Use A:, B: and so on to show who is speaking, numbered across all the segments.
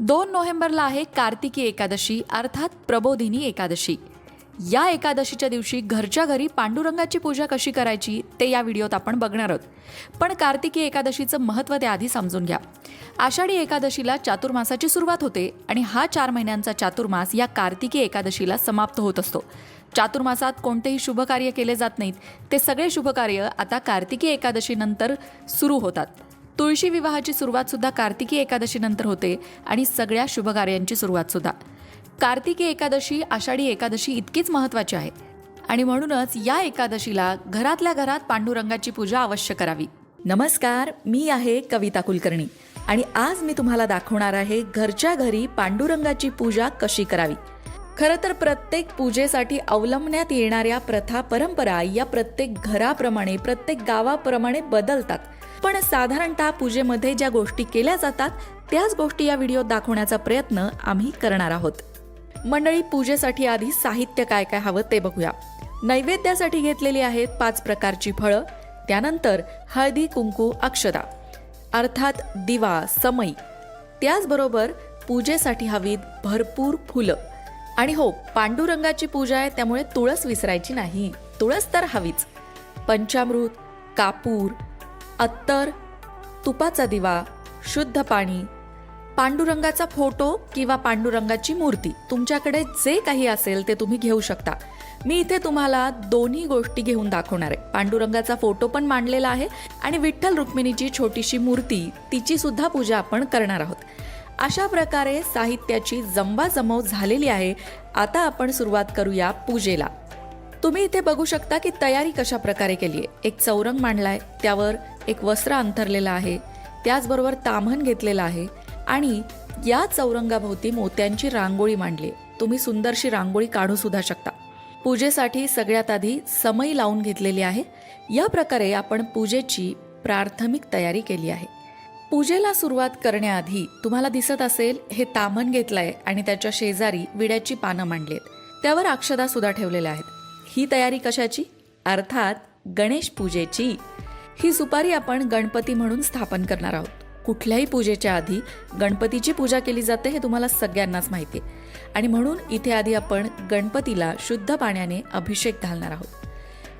A: दोन नोव्हेंबरला आहे कार्तिकी एकादशी अर्थात प्रबोधिनी एकादशी. या एकादशीच्या दिवशी घरच्या घरी पांडुरंगाची पूजा कशी करायची ते या व्हिडिओत आपण बघणार आहोत. पण कार्तिकी एकादशीचं महत्त्व त्याआधी समजून घ्या. आषाढी एकादशीला चातुर्मासाची सुरुवात होते आणि हा चार महिन्यांचा चातुर्मास या कार्तिकी एकादशीला समाप्त होत असतो. चातुर्मासात कोणतेही शुभकार्य केले जात नाहीत. ते सगळे शुभकार्य आता कार्तिकी एकादशीनंतर सुरू होतात. तुळशी विवाहाची सुरुवात सुद्धा कार्तिकी एकादशीनंतर होते आणि सगळ्या शुभकार्यांची सुरुवात सुद्धा. कार्तिकी एकादशी आषाढी एकादशी इतकीच महत्त्वाची आहे. आणि म्हणूनच या एकादशीला घरातल्या घरात पांडुरंगाची पूजा अवश्य करावी. नमस्कार मी आहे कविता कुलकर्णी. आणि आज मी तुम्हाला दाखवणार आहे घरच्या घरी पांडुरंगाची पूजा कशी करावी. खरं तर प्रत्येक पूजेसाठी अवलंबण्यात येणाऱ्या प्रथा परंपरा या प्रत्येक घराप्रमाणे प्रत्येक गावाप्रमाणे बदलतात. पण साधारणतः पूजेमध्ये ज्या गोष्टी केल्या जातात त्याच गोष्टी या व्हिडिओत दाखवण्याचा प्रयत्न आम्ही करणार आहोत. मंडळी पूजेसाठी आधी साहित्य काय काय हवं ते बघूया. नैवेद्यासाठी घेतलेली आहेत पाच प्रकारची फळं त्यानंतर हळदी कुंकू अक्षदा अर्थात दिवा समई. त्याचबरोबर पूजेसाठी हवीत भरपूर फुलं. आणि हो पांडुरंगाची पूजा आहे त्यामुळे तुळस विसरायची नाही. तुळस तर हवीच. पंचामृत कापूर अत्तर तुपाचा दिवा शुद्ध पाणी पांडुरंगाचा फोटो किंवा पांडुरंगाची मूर्ती. तुमच्याकडे जे काही असेल ते तुम्ही घेऊ शकता. मी इथे तुम्हाला दोन्ही गोष्टी घेऊन दाखवणार आहे. पांडुरंगाचा फोटो पण मांडलेला आहे आणि विठ्ठल रुक्मिणीची छोटीशी मूर्ती तिची सुद्धा पूजा आपण करणार आहोत. अशा प्रकारे साहित्याची जमवाजमव झालेली आहे. आता आपण सुरुवात करूया पूजेला. तुम्ही इथे बघू शकता की तयारी कशा प्रकारे केली आहे. एक चौरंग मांडलाय त्यावर एक वस्त्र अंथरलेलं आहे त्याचबरोबर ताम्हण घेतलेलं आहे आणि या चौरंगाभोवती मोत्यांची रांगोळी मांडली. आहे. तुम्ही सुंदरशी रांगोळी काढू सुद्धा शकता. पूजेसाठी सगळ्यात आधी समई लावून घेतलेली आहे. या प्रकारे आपण पूजेची प्राथमिक तयारी केली आहे. पूजेला सुरुवात करण्याआधी तुम्हाला दिसत असेल हे तामण घेतलंय आणि त्याच्या शेजारी विड्याची पानं मांडली आहेत त्यावर अक्षदा सुद्धा ठेवलेल्या आहेत. ही तयारी कशाची? अर्थात गणेश पूजेची. ही सुपारी आपण गणपती म्हणून स्थापन करणार आहोत. कुठल्याही पूजेच्या आधी गणपतीची पूजा केली जाते हे तुम्हाला सगळ्यांनाच माहिती आहे. आणि म्हणून इथे आधी आपण गणपतीला शुद्ध पाण्याने अभिषेक घालणार आहोत.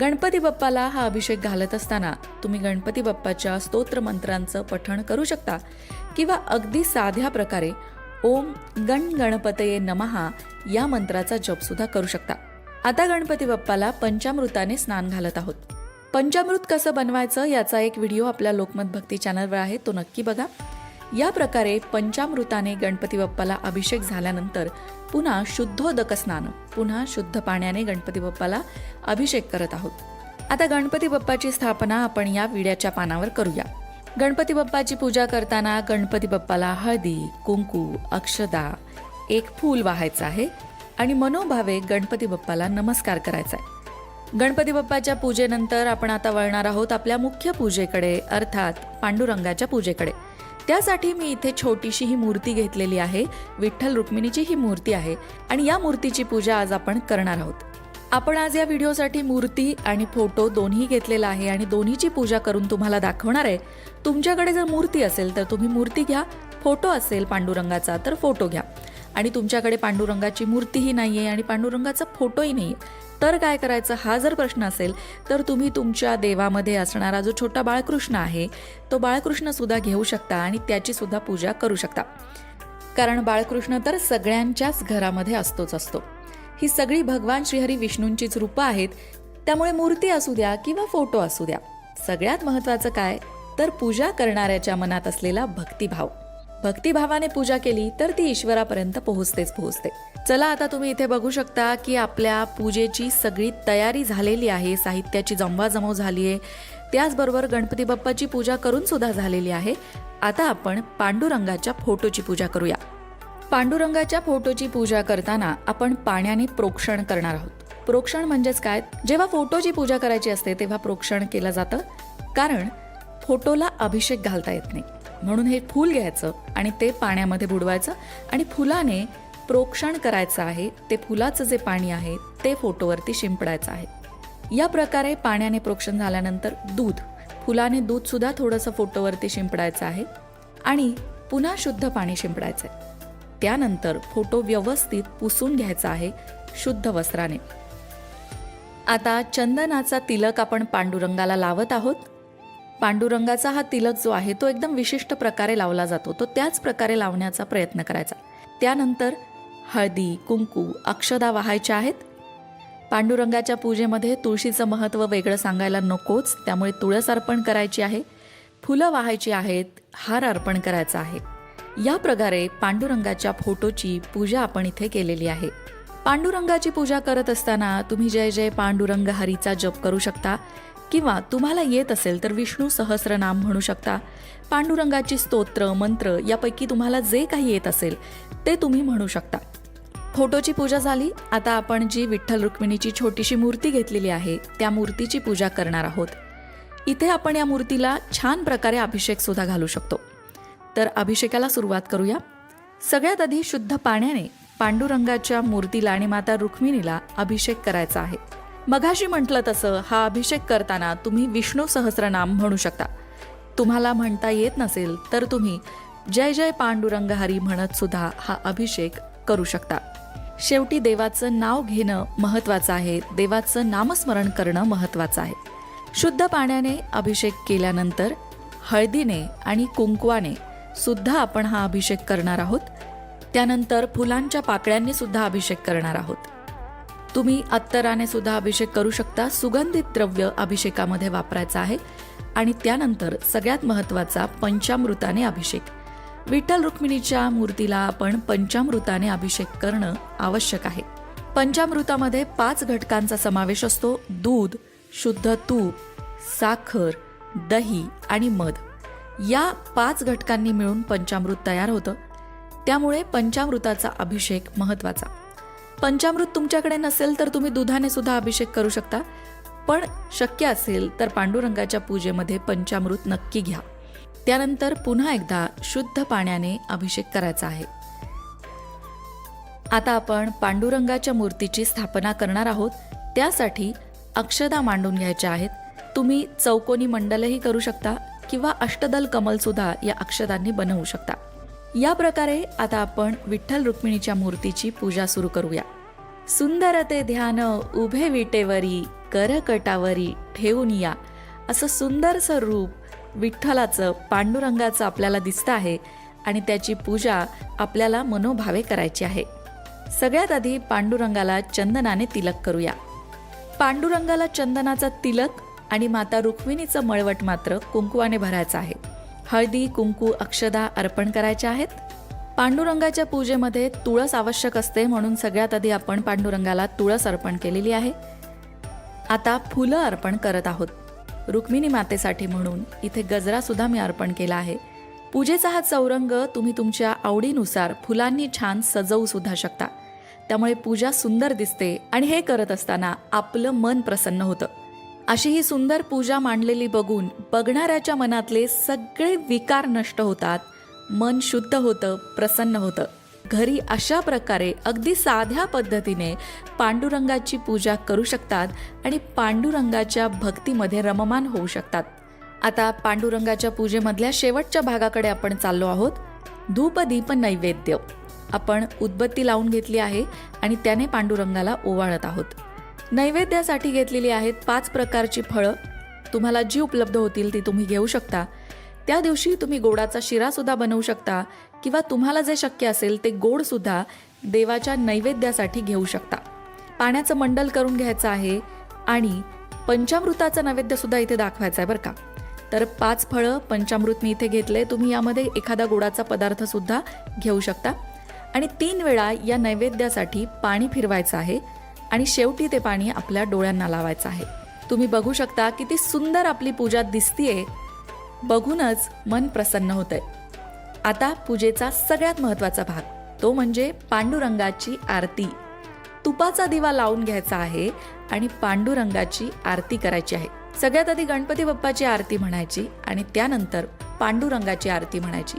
A: गणपती बाप्पाला हा अभिषेक घालत असताना तुम्ही गणपती बाप्पाच्या स्तोत्र मंत्रांचं पठण करू शकता किंवा अगदी साध्या प्रकारे ओम गण गणपतये नमहा या मंत्राचा जपसुद्धा करू शकता. आता गणपती बाप्पाला पंचामृताने स्नान घालत आहोत. पंचामृत कसं बनवायचं याचा एक व्हिडिओ आपल्या लोकमत भक्ती चॅनलवर आहे तो नक्की बघा. या प्रकारे पंचामृताने गणपती बाप्पाला अभिषेक झाल्यानंतर पुन्हा शुद्धोदक स्नान पुन्हा शुद्ध पाण्याने गणपती बाप्पाला अभिषेक करत आहोत. आता गणपती बाप्पाची स्थापना आपण या विड्याच्या पानावर करूया. गणपती बाप्पाची पूजा करताना गणपती बाप्पाला हळदी कुंकू अक्षदा एक फूल वाहायचं आहे. आणि मनोभावे गणपती बाप्पाला नमस्कार करायचा आहे गणपती बाप्पाच्या पूजेनंतर आपण आता वळणार आहोत आपल्या मुख्य पूजेकडे अर्थात पांडुरंगाच्या पूजेकडे. त्यासाठी मी इथे छोटीशी ही मूर्ती घेतलेली आहे विठ्ठल रुक्मिणीची ही मूर्ती आहे आणि या मूर्तीची पूजा आज आपण करणार आहोत. आपण आज या व्हिडिओसाठी मूर्ती आणि फोटो दोन्ही घेतलेला आहे आणि दोन्हीची पूजा करून तुम्हाला दाखवणार आहे. तुमच्याकडे जर मूर्ती असेल तर तुम्ही मूर्ती घ्या फोटो असेल पांडुरंगाचा तर फोटो घ्या. आणि तुमच्याकडे पांडुरंगाची मूर्तीही नाही आहे आणि पांडुरंगाचा फोटोही नाही तर काय करायचं? हा जर प्रश्न असेल तर तुम्ही तुमच्या देवामध्ये असणारा जो छोटा बाळकृष्ण आहे तो बाळकृष्णसुद्धा घेऊ शकता आणि त्याचीसुद्धा पूजा करू शकता. कारण बाळकृष्ण तर सगळ्यांच्याच घरामध्ये असतोच असतो. ही सगळी भगवान श्रीहरी विष्णूंचीच रूपं आहेत. त्यामुळे मूर्ती असू द्या किंवा फोटो असू द्या. सगळ्यात महत्त्वाचं काय? तर पूजा करणाऱ्याच्या मनात असलेला भक्तिभाव. भक्तिभावाने पूजा केली तर ती ईश्वरापर्यंत पोहोचतेच पोहोचते. चला आता तुम्ही इथे बघू शकता की आपल्या पूजेची सगळी तयारी झालेली आहे साहित्याची जमवाजमव झाली आहे. त्याचबरोबर गणपती बाप्पाची पूजा करून सुद्धा झालेली आहे. आता आपण पांडुरंगाच्या फोटोची पूजा करूया. पांडुरंगाच्या फोटोची पूजा करताना आपण पाण्याने प्रोक्षण करणार आहोत. प्रोक्षण म्हणजेच काय? जेव्हा फोटोची पूजा करायची असते तेव्हा प्रोक्षण केलं जातं. कारण फोटोला अभिषेक घालता येत नाही. म्हणून हे फूल घ्यायचं आणि ते पाण्यामध्ये बुडवायचं आणि फुलाने प्रोक्षण करायचं आहे ते फुलाचं जे पाणी आहे ते फोटोवरती शिंपडायचं आहे. या प्रकारे पाण्याने प्रोक्षण झाल्यानंतर दूध फुलाने दूधसुद्धा थोडंसं फोटोवरती शिंपडायचं आहे आणि पुन्हा शुद्ध पाणी शिंपडायचं आहे. त्यानंतर फोटो व्यवस्थित पुसून घ्यायचा आहे शुद्ध वस्त्राने. आता चंदनाचा तिलक आपण पांडुरंगाला लावत आहोत. पांडुरंगाचा हा तिलक जो आहे तो एकदम विशिष्ट प्रकारे लावला जातो. तो त्याच प्रकारे लावण्याचा प्रयत्न करायचा. त्यानंतर हळदी कुंकू अक्षदा वाहायच्या आहेत. पांडुरंगाच्या पूजेमध्ये तुळशीचं महत्त्व वेगळं सांगायला नकोच. त्यामुळे तुळस अर्पण करायची आहे. फुलं वाहायची आहेत. हार अर्पण करायचा आहे. या प्रकारे पांडुरंगाच्या फोटोची पूजा आपण इथे केलेली आहे. पांडुरंगाची पूजा करत असताना तुम्ही जय जय पांडुरंग हरीचा जप करू शकता. किंवा तुम्हाला येत असेल तर विष्णू सहस्रनाम म्हणू शकता. पांडुरंगाची स्तोत्र मंत्र यापैकी तुम्हाला जे काही येत असेल ते तुम्ही म्हणू शकता. फोटोची पूजा झाली. आता आपण जी विठ्ठल रुक्मिणीची छोटीशी मूर्ती घेतलेली आहे त्या मूर्तीची पूजा करणार आहोत. इथे आपण या मूर्तीला छान प्रकारे अभिषेक सुद्धा घालू शकतो. तर अभिषेकाला सुरुवात करूया. सगळ्यात आधी शुद्ध पाण्याने पांडुरंगाच्या मूर्तीला आणि माता रुक्मिणीला अभिषेक करायचा आहे. मघाशी म्हटलं तसं हा अभिषेक करताना तुम्ही विष्णू सहस्रनाम म्हणू शकता. तुम्हाला म्हणता येत नसेल तर तुम्ही जय जय पांडुरंग हरी म्हणत सुद्धा हा अभिषेक करू शकता. शेवटी देवाचं नाव घेणं महत्वाचं आहे देवाचं नामस्मरण करणं महत्वाचं आहे. शुद्ध पाण्याने अभिषेक केल्यानंतर हळदीने आणि कुंकवाने सुद्धा आपण हा अभिषेक करणार आहोत. त्यानंतर फुलांच्या पाकळ्यांनी सुद्धा अभिषेक करणार आहोत. तुम्ही अत्तराने सुद्धा अभिषेक करू शकता. सुगंधित द्रव्य अभिषेकामध्ये वापरायचं आहे. आणि त्यानंतर सगळ्यात महत्त्वाचा पंचामृताने अभिषेक. विठ्ठल रुक्मिणीच्या मूर्तीला आपण पंचामृताने अभिषेक करणं आवश्यक आहे. पंचामृतामध्ये पाच घटकांचा समावेश असतो. दूध शुद्ध तूप साखर दही आणि मध. या पाच घटकांनी मिळून पंचामृत तयार होतं. त्यामुळे पंचामृताचा अभिषेक महत्त्वाचा. पंचामृत तुमच्याकडे नसेल तर तुम्ही दुधाने सुद्धा अभिषेक करू शकता. पण शक्य असेल तर पांडुरंगाच्या पूजेमध्ये पंचामृत नक्की घ्या. त्यानंतर पुन्हा एकदा शुद्ध पाण्याने अभिषेक करायचा आहे. आता आपण पांडुरंगाच्या मूर्तीची स्थापना करणार आहोत. त्यासाठी अक्षदा मांडून घ्यायच्या आहेत. तुम्ही चौकोनी मंडलही करू शकता किंवा अष्टदल कमलसुद्धा या अक्षदांनी बनवू शकता. या प्रकारे आता आपण विठ्ठल रुक्मिणीच्या मूर्तीची पूजा सुरू करूया. सुंदर ते ध्यान उभे विटेवरी करकटावरी ठेवून या. असं सुंदरसं रूप विठ्ठलाचं पांडुरंगाचं आपल्याला दिसतं आहे आणि त्याची पूजा आपल्याला मनोभावे करायची आहे. सगळ्यात आधी पांडुरंगाला चंदनाने तिलक करूया. पांडुरंगाला चंदनाचा तिलक आणि माता रुक्मिणीचं मळवट मात्र कुंकुवाने भरायचं आहे. हळदी कुंकू अक्षदा अर्पण करायच्या आहेत. पांडुरंगाच्या पूजेमध्ये तुळस आवश्यक असते म्हणून सगळ्यात आधी आपण पांडुरंगाला तुळस अर्पण केलेली आहे. आता फुलं अर्पण करत आहोत. रुक्मिणी मातेसाठी म्हणून इथे गजरासुद्धा मी अर्पण केला आहे. पूजेचा हा चौरंग तुम्ही तुमच्या आवडीनुसार फुलांनी छान सजवू सुद्धा शकता. त्यामुळे पूजा सुंदर दिसते आणि हे करत असताना आपलं मन प्रसन्न होतं. अशी ही सुंदर पूजा मांडलेली बघून बघणाऱ्याच्या मनातले सगळे विकार नष्ट होतात. मन शुद्ध होतं प्रसन्न होतं. घरी अशा प्रकारे अगदी साध्या पद्धतीने पांडुरंगाची पूजा करू शकतात आणि पांडुरंगाच्या भक्तीमध्ये रममान होऊ शकतात. आता पांडुरंगाच्या पूजेमधल्या शेवटच्या भागाकडे आपण चाललो आहोत. धूप दीप नैवेद्य. आपण उदबत्ती लावून घेतली आहे आणि त्याने पांडुरंगाला ओवाळत आहोत. नैवेद्यासाठी घेतलेली आहेत पाच प्रकारची फळं. तुम्हाला जी उपलब्ध होतील ती तुम्ही घेऊ शकता. त्या दिवशी तुम्ही गोडाचा शिरासुद्धा बनवू शकता किंवा तुम्हाला जे शक्य असेल ते गोडसुद्धा देवाच्या नैवेद्यासाठी घेऊ शकता. पाण्याचं मंडल करून घ्यायचं आहे आणि पंचामृताचं नैवेद्यसुद्धा इथे दाखवायचं आहे बरं का. तर पाच फळं पंचामृत मी इथे घेतले. तुम्ही यामध्ये एखादा गोडाचा पदार्थसुद्धा घेऊ शकता. आणि तीन वेळा या नैवेद्यासाठी पाणी फिरवायचं आहे. आणि शेवटी ते पाणी आपल्या डोळ्यांना लावायचं आहे. तुम्ही बघू शकता किती सुंदर आपली पूजा दिसतीये. बघूनच मन प्रसन्न होतंय. आता पूजेचा सगळ्यात महत्त्वाचा भाग तो म्हणजे पांडुरंगाची आरती. तुपाचा दिवा लावून घ्यायचा आहे आणि पांडुरंगाची आरती करायची आहे. सगळ्यात आधी गणपती बाप्पाची आरती म्हणायची आणि त्यानंतर पांडुरंगाची आरती म्हणायची.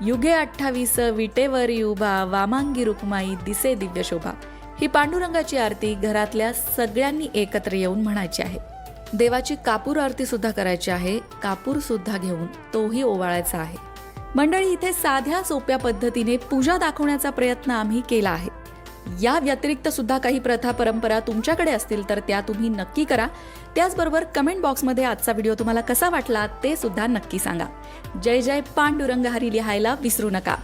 A: युगे अठ्ठावीस विटेवरी उभा वामांगी रुक्माई दिसे दिव्य शोभा. ही पांडुरंगाची आरती घरातल्या सगळ्यांनी एकत्र येऊन म्हणायची आहे. देवाची कापूर आरती सुद्धा करायची आहे कापूर सुद्धा घेऊन तोही ओवाळायचा आहे. मंडळी इथे साध्या सोप्या पद्धतीने पूजा दाखवण्याचा प्रयत्न आम्ही केला आहे. या व्यतिरिक्त सुद्धा काही प्रथा परंपरा तुमच्याकडे असतील तर त्या तुम्ही नक्की करा. त्याचबरोबर कमेंट बॉक्समध्ये आजचा व्हिडिओ तुम्हाला कसा वाटला ते सुद्धा नक्की सांगा. जय जय पांडुरंग हरी लिहायला विसरू नका.